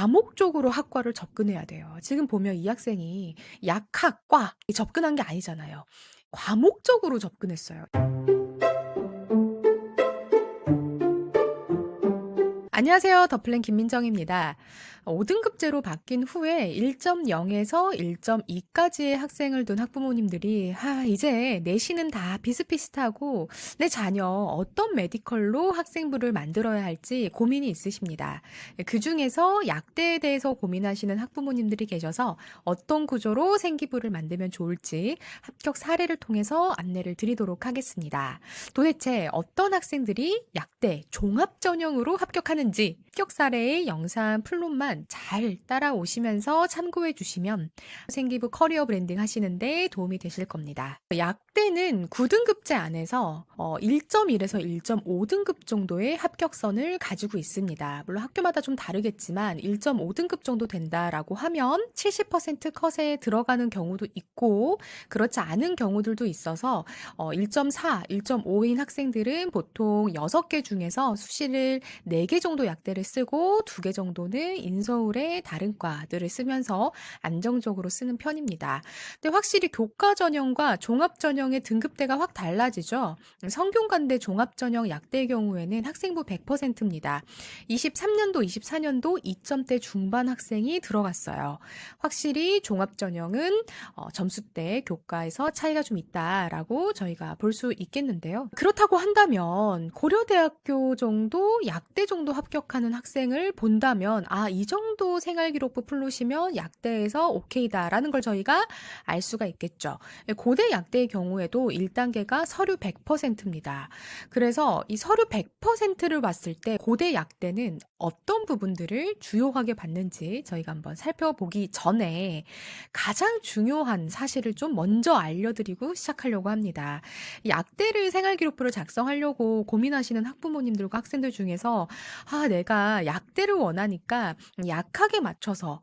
과목적으로 학과를 접근해야 돼요. 지금 보면 이 학생이 약학과 접근한 게 아니잖아요. 과목적으로 접근했어요. 안녕하세요. 더플랜 김민정입니다. 5등급제로 바뀐 후에 1.0에서 1.2까지의 학생을 둔 학부모님들이 아, 이제 내신은 다 비슷비슷하고 내 자녀 어떤 메디컬로 학생부를 만들어야 할지 고민이 있으십니다. 그 중에서 약대에 대해서 고민하시는 학부모님들이 계셔서 어떤 구조로 생기부를 만들면 좋을지 합격 사례를 통해서 안내를 드리도록 하겠습니다. 도대체 어떤 학생들이 약대 종합 전형으로 합격하는지 합격 사례의 영상 플롯만 잘 따라오시면서 참고해 주시면 생기부 커리어 브랜딩 하시는데 도움이 되실 겁니다. 약 대는 9등급제 안에서 1.1에서 1.5등급 정도의 합격선을 가지고 있습니다. 물론 학교마다 좀 다르겠지만 1.5등급 정도 된다라고 하면 70% 컷에 들어가는 경우도 있고 그렇지 않은 경우들도 있어서 1.4, 1.5인 학생들은 보통 6개 중에서 수시를 4개 정도 약대를 쓰고 2개 정도는 인서울의 다른 과들을 쓰면서 안정적으로 쓰는 편입니다. 근데 확실히 교과 전형과 종합 전형 의 등급대가 확 달라지죠. 성균관대 종합 전형 약대의 경우에는 학생부 100%입니다. 23년도, 24년도 2점대 중반 학생이 들어갔어요. 확실히 종합 전형은 어, 점수대 교과에서 차이가 좀 있다라고 저희가 볼 수 있겠는데요. 그렇다고 한다면 고려대학교 정도 약대 정도 합격하는 학생을 본다면 아, 이 정도 생활기록부 플롯이면 약대에서 오케이다라는 걸 저희가 알 수가 있겠죠. 고대 약대의 경우 에도 1단계가 서류 100%입니다. 그래서 이 서류 100%를 봤을 때 고대 약대는 어떤 부분들을 주요하게 봤는지 저희가 한번 살펴보기 전에 가장 중요한 사실을 좀 먼저 알려드리고 시작하려고 합니다. 약대를 생활기록부를 작성하려고 고민하시는 학부모님들과 학생들 중에서 아, 내가 약대를 원하니까 약하게 맞춰서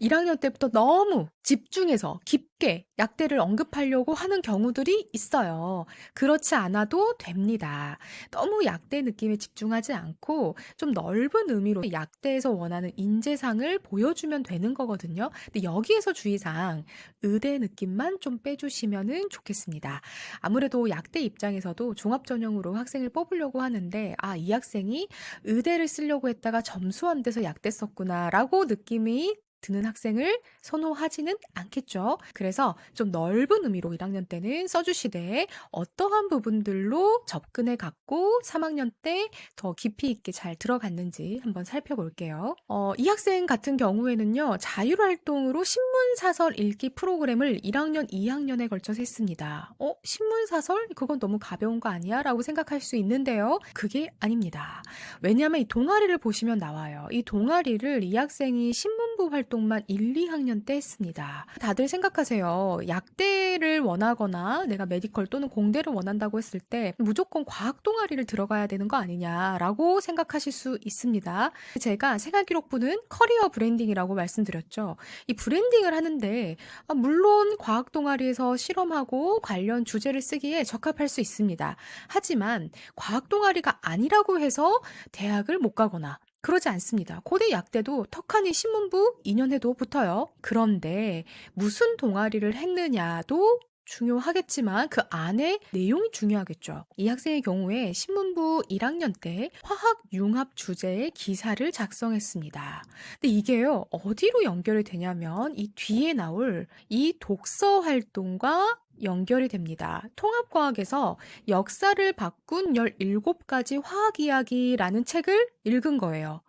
1학년 때부터 너무 집중해서 깊게 약대를 언급하려고 하는 경우들이 있어요. 그렇지 않아도 됩니다. 너무 약대 느낌에 집중하지 않고 좀 넓은 의미로 약대에서 원하는 인재상을 보여주면 되는 거거든요. 근데 여기에서 주의사항, 의대 느낌만 좀 빼주시면 좋겠습니다. 아무래도 약대 입장에서도 종합전형으로 학생을 뽑으려고 하는데, 아, 이 학생이 의대를 쓰려고 했다가 점수 안 돼서 약대 썼구나, 라고 느낌이 드는 학생을 선호하지는 않겠죠. 그래서 좀 넓은 의미로 1학년 때는 써주시되 어떠한 부분들로 접근해 갖고 3학년 때 더 깊이 있게 잘 들어갔는지 한번 살펴볼게요. 어, 이 학생 같은 경우에는요, 자율활동으로 신문사설 읽기 프로그램을 1학년, 2학년에 걸쳐서 했습니다. 어, 신문사설? 그건 너무 가벼운 거 아니야? 라고 생각할 수 있는데요. 그게 아닙니다. 왜냐하면 이 동아리를 보시면 나와요. 이 동아리를 이 학생이 신문부 활동 만 1, 2학년 때 했습니다. 다들 생각하세요. 약대를 원하거나 내가 메디컬 또는 공대를 원한다고 했을 때 무조건 과학 동아리를 들어가야 되는 거 아니냐라고 생각하실 수 있습니다. 제가 생활기록부는 커리어 브랜딩이라고 말씀드렸죠. 이 브랜딩을 하는데 아, 물론 과학 동아리에서 실험하고 관련 주제를 쓰기에 적합할 수 있습니다. 하지만 과학 동아리가 아니라고 해서 대학을 못 가거나 그러지 않습니다. 고대 약대도 턱하니 신문부 2년해도 붙어요. 그런데 무슨 동아리를 했느냐도 중요하겠지만 그 안에 내용이 중요하겠죠. 이 학생의 경우에 신문부 1학년 때 화학 융합 주제의 기사를 작성했습니다. 근데 이게요, 어디로 연결이 되냐면 이 뒤에 나올 이 독서 활동과 연결이 됩니다. 통합과학에서 역사를 바꾼 17가지 화학 이야기라는 책을 읽은 거예요.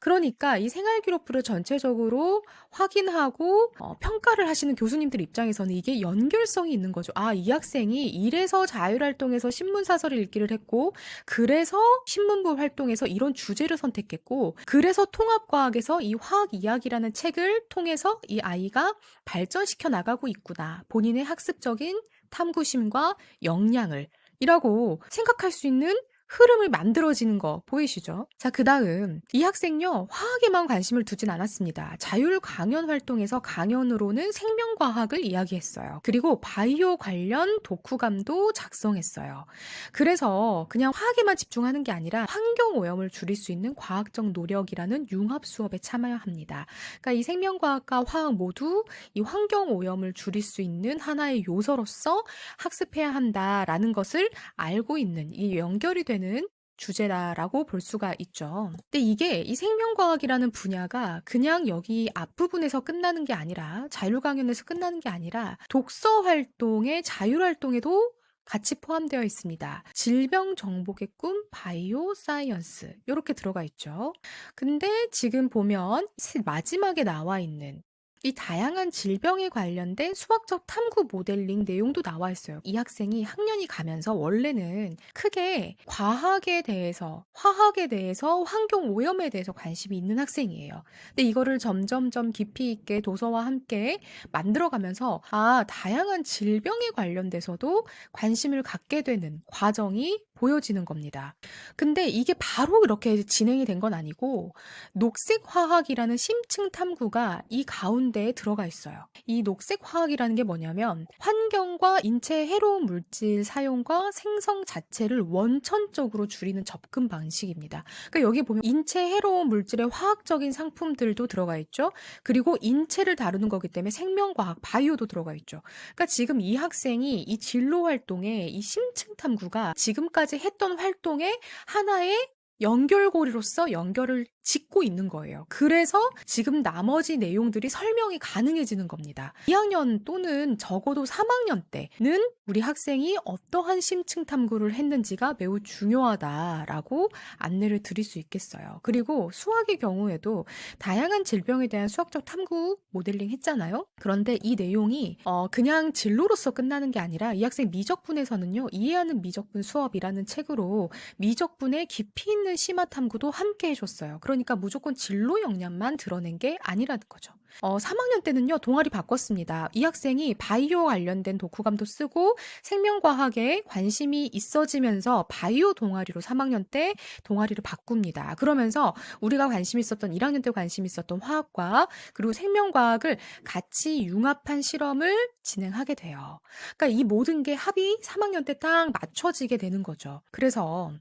그러니까 이 생활 기록부를 전체적으로 확인하고 어, 평가를 하시는 교수님들 입장에서는 이게 연결성이 있는 거죠. 아, 이 학생이 이래서 자율활동에서 신문사설을 읽기를 했고, 그래서 신문부 활동에서 이런 주제를 선택했고, 그래서 통합과학에서 이 화학 이야기라는 책을 통해서 이 아이가 발전시켜 나가고 있구나. 본인의 학습적인 탐구심과 역량을 이라고 생각할 수 있는 흐름을 만들어지는 거 보이시죠? 자, 그 다음 이 학생요 화학에만 관심을 두진 않았습니다. 자율 강연 활동에서 강연으로는 생명과학을 이야기했어요. 그리고 바이오 관련 독후감도 작성했어요. 그래서 그냥 화학에만 집중하는 게 아니라 환경 오염을 줄일 수 있는 과학적 노력이라는 융합 수업에 참여합니다. 그러니까 이 생명과학과 화학 모두 이 환경 오염을 줄일 수 있는 하나의 요소로서 학습해야 한다라는 것을 알고 있는 이 연결이 되는 주제다라고 볼 수가 있죠. 근데 이게 이 생명과학이라는 분야가 그냥 여기 앞부분에서 끝나는 게 아니라 자율 강연에서 끝나는 게 아니라 독서 활동의 자율 활동에도 같이 포함되어 있습니다. 질병 정복의 꿈 바이오 사이언스 이렇게 들어가 있죠. 근데 지금 보면 마지막에 나와 있는 이 다양한 질병에 관련된 수학적 탐구 모델링 내용도 나와 있어요. 이 학생이 학년이 가면서 원래는 크게 과학에 대해서, 화학에 대해서, 환경 오염에 대해서 관심이 있는 학생이에요. 근데 이거를 점점점 깊이 있게 도서와 함께 만들어가면서 아, 다양한 질병에 관련돼서도 관심을 갖게 되는 과정이 보여지는 겁니다. 근데 이게 바로 이렇게 진행이 된 건 아니고 녹색 화학이라는 심층 탐구가 이 가운데에 들어가 있어요. 이 녹색 화학이라는 게 뭐냐면 환경과 인체 해로운 물질 사용과 생성 자체를 원천적으로 줄이는 접근 방식입니다. 그러니까 여기 보면 인체 해로운 물질의 화학적인 상품들도 들어가 있죠. 그리고 인체를 다루는 거기 때문에 생명과학, 바이오도 들어가 있죠. 그러니까 지금 이 학생이 이 진로 활동에 이 심층 탐구가 지금까지 했던 활동의 하나의 연결고리로서 연결을 짓고 있는 거예요. 그래서 지금 나머지 내용들이 설명이 가능해지는 겁니다. 2학년 또는 적어도 3학년 때는 우리 학생이 어떠한 심층 탐구를 했는지가 매우 중요하다라고 안내를 드릴 수 있겠어요. 그리고 수학의 경우에도 다양한 질병에 대한 수학적 탐구 모델링 했잖아요. 그런데 이 내용이 어 그냥 진로로서 끝나는 게 아니라 이 학생 미적분에서는요. 이해하는 미적분 수업이라는 책으로 미적분의 깊이 있는 심화 탐구도 함께 해줬어요. 그러 니까 무조건 진로 역량만 드러낸 게 아니라는 거죠. 어, 3학년 때는요, 동아리 바꿨습니다. 이 학생이 바이오 관련된 독후감도 쓰고 생명과학에 관심이 있어지면서 바이오 동아리로 3학년 때 동아리를 바꿉니다. 그러면서 우리가 관심 있었던 1학년 때 관심 있었던 화학과 그리고 생명과학을 같이 융합한 실험을 진행하게 돼요. 그러니까 이 모든 게 합이 3학년 때 딱 맞춰지게 되는 거죠. 그래서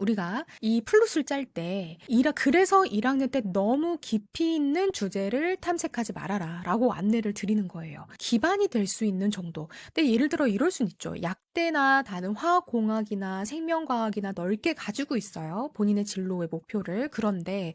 우리가 이 플룻을 짤 때, 그래서 1학년 때 너무 깊이 있는 주제를 탐색하지 말아라. 라고 안내를 드리는 거예요. 기반이 될 수 있는 정도. 근데 예를 들어 이럴 순 있죠. 약대나 다른 화학공학이나 생명과학이나 넓게 가지고 있어요. 본인의 진로의 목표를. 그런데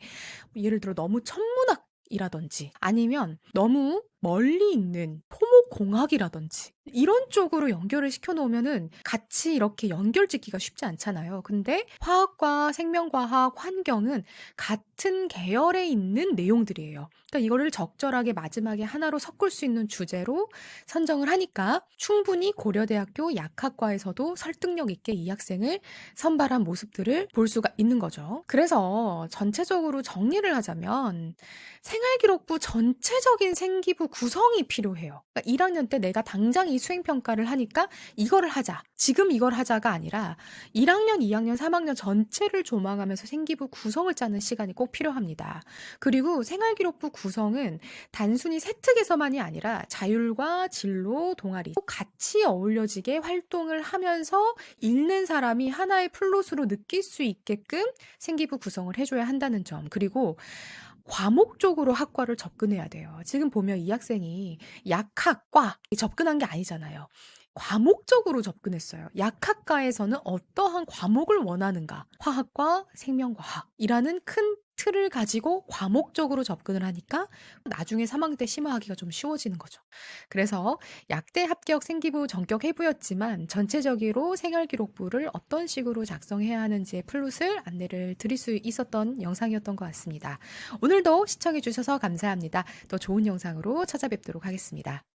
예를 들어 너무 천문학 이라든지 아니면 너무 멀리 있는 토목공학이라든지 이런 쪽으로 연결을 시켜 놓으면은 같이 이렇게 연결 짓기가 쉽지 않잖아요. 근데 화학과 생명과학, 환경은 같은 계열에 있는 내용들이에요. 그러니까 이거를 적절하게 마지막에 하나로 섞을 수 있는 주제로 선정을 하니까 충분히 고려대학교 약학과에서도 설득력 있게 이 학생을 선발한 모습들을 볼 수가 있는 거죠. 그래서 전체적으로 정리를 하자면 생활기록부 전체적인 생기부 구성이 필요해요. 그러니까 1학년 때 내가 당장 이 수행 평가를 하니까 이거를 하자. 지금 이걸 하자가 아니라 1학년, 2학년, 3학년 전체를 조망하면서 생기부 구성을 짜는 시간이 꼭 필요합니다. 그리고 생활기록부 구성은 단순히 세특에서만이 아니라 자율과 진로, 동아리 꼭 같이 어울려지게 활동을 하면서 읽는 사람이 하나의 플롯으로 느낄 수 있게끔 생기부 구성을 해줘야 한다는 점. 그리고 과목적으로 학과를 접근해야 돼요. 지금 보면 이 학생이 약학과 접근한 게 아니잖아요. 과목적으로 접근했어요. 약학과에서는 어떠한 과목을 원하는가? 화학과 생명과학이라는 큰 틀을 가지고 과목적으로 접근을 하니까 나중에 3학년 때 심화하기가 좀 쉬워지는 거죠. 그래서 약대 합격 생기부 전격 해부였지만 전체적으로 생활 기록부를 어떤 식으로 작성해야 하는지의 플롯을 안내를 드릴 수 있었던 영상이었던 것 같습니다. 오늘도 시청해 주셔서 감사합니다. 더 좋은 영상으로 찾아뵙도록 하겠습니다.